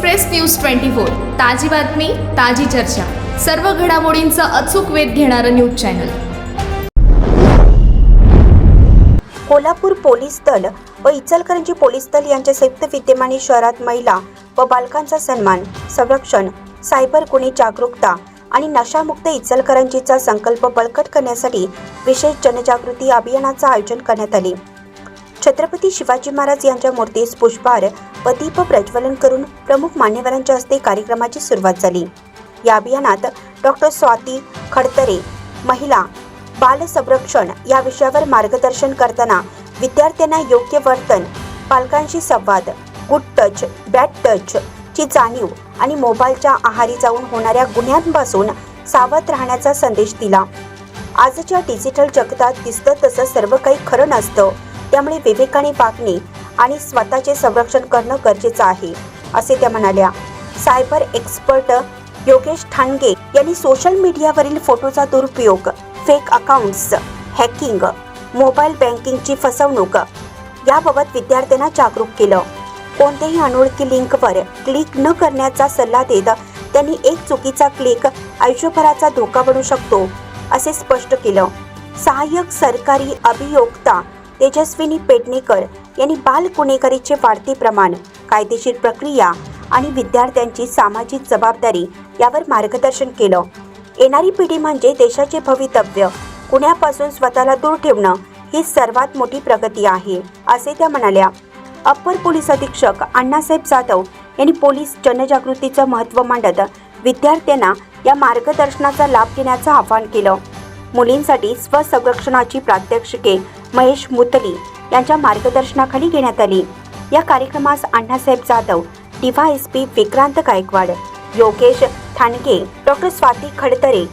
Express news twenty four ताजी बातमी ताजी चर्चा. सर्व घडामोडींचा अचूक वेध घेणारं न्यूज चॅनल. कोल्हापूर पोलीस दल व इचलकरंजी पोलीस दल यांच्या संयुक्त विद्यमाने शहरात महिला व बालकांचा सन्मान संरक्षण सायबर गुन्हे जागरूकता आणि नशामुक्त इचलकरंजीचा संकल्प बळकट करण्यासाठी विशेष जनजागृती अभियानाचं आयोजन करण्यात आले. छत्रपती शिवाजी महाराज यांच्या मूर्तीस पुष्पहार व दीप प्रज्वलन करून प्रमुख मान्यवरांच्या हस्ते कार्यक्रमाची सुरुवात झाली. या अभियानात डॉक्टर स्वाती खडतरे महिला बाल संरक्षण या विषयावर मार्गदर्शन करताना विद्यार्थ्यांना योग्य वर्तन पालकांशी संवाद गुड टच बॅड टच ची जाणीव आणि मोबाईलच्या आहारी जाऊन होणाऱ्या गुन्ह्यांपासून सावध राहण्याचा संदेश दिला. आजच्या डिजिटल जगतात दिसतं तसं सर्व काही खरं नसतं त्यामुळे विवेकाने वागणे आणि स्वतःचे संरक्षण करणं गरजेचं आहे असे त्या म्हणाल्या. सायबर एक्सपर्ट योगेश ठाणगे यांनी सोशल मीडियावरील फोटोचा दुरुपयोग फेक अकाउंट्स हॅकिंग मोबाईल बँकिंगची फसवणूक याबाबत विद्यार्थ्यांना जागरूक केलं. कोणत्याही अनोळखी लिंकवर क्लिक न करण्याचा सल्ला देत त्यांनी एक चुकीचा क्लिक आयुष्यभराचा धोका बनू शकतो असे स्पष्ट केलं. सहाय्यक सरकारी अभियोक्ता तेजस्विनी पेडणेकर यांनी बाल गुन्हेगारीचे वाढते प्रमाण कायदेशीर प्रक्रिया आणि विद्यार्थ्यांची सामाजिक जबाबदारी यावर मार्गदर्शन केलं. येणारी पिढी म्हणजे देशाचे भवितव्य गुन्ह्यापासून स्वतःला दूर ठेवणं ही सर्वात मोठी प्रगती आहे असे त्या म्हणाल्या. अप्पर पोलीस अधीक्षक अण्णासाहेब जाधव यांनी पोलीस जनजागृतीचं महत्त्व मांडत विद्यार्थ्यांना या मार्गदर्शनाचा लाभ घेण्याचं आवाहन केलं. मुलींसाठी स्वसंरक्षणाची प्रात्यक्षिके. महेश मुतली यांच्या मार्गदर्शनाखाली घेण्यात आली. या कार्यक्रमास Annasaheb Jadhav DYSP Vikrant Gaikwad Yogesh Thange doctor Swati Khadtare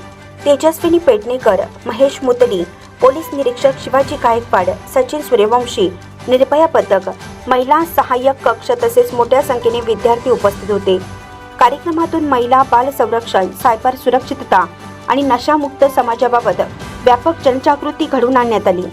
Tejaswini Pednekar Mahesh Mutli police निरीक्षक शिवाजी गायकवाड सचिन सूर्यवंशी निर्भया पथक महिला सहाय्यक कक्ष तसेच मोठ्या संख्येने विद्यार्थी उपस्थित होते. कार्यक्रमातून महिला बाल संरक्षण सायबर सुरक्षितता आणि नशामुक्त समाजाबाबत व्यापक जनजागृती घडवून आणण्यात आली.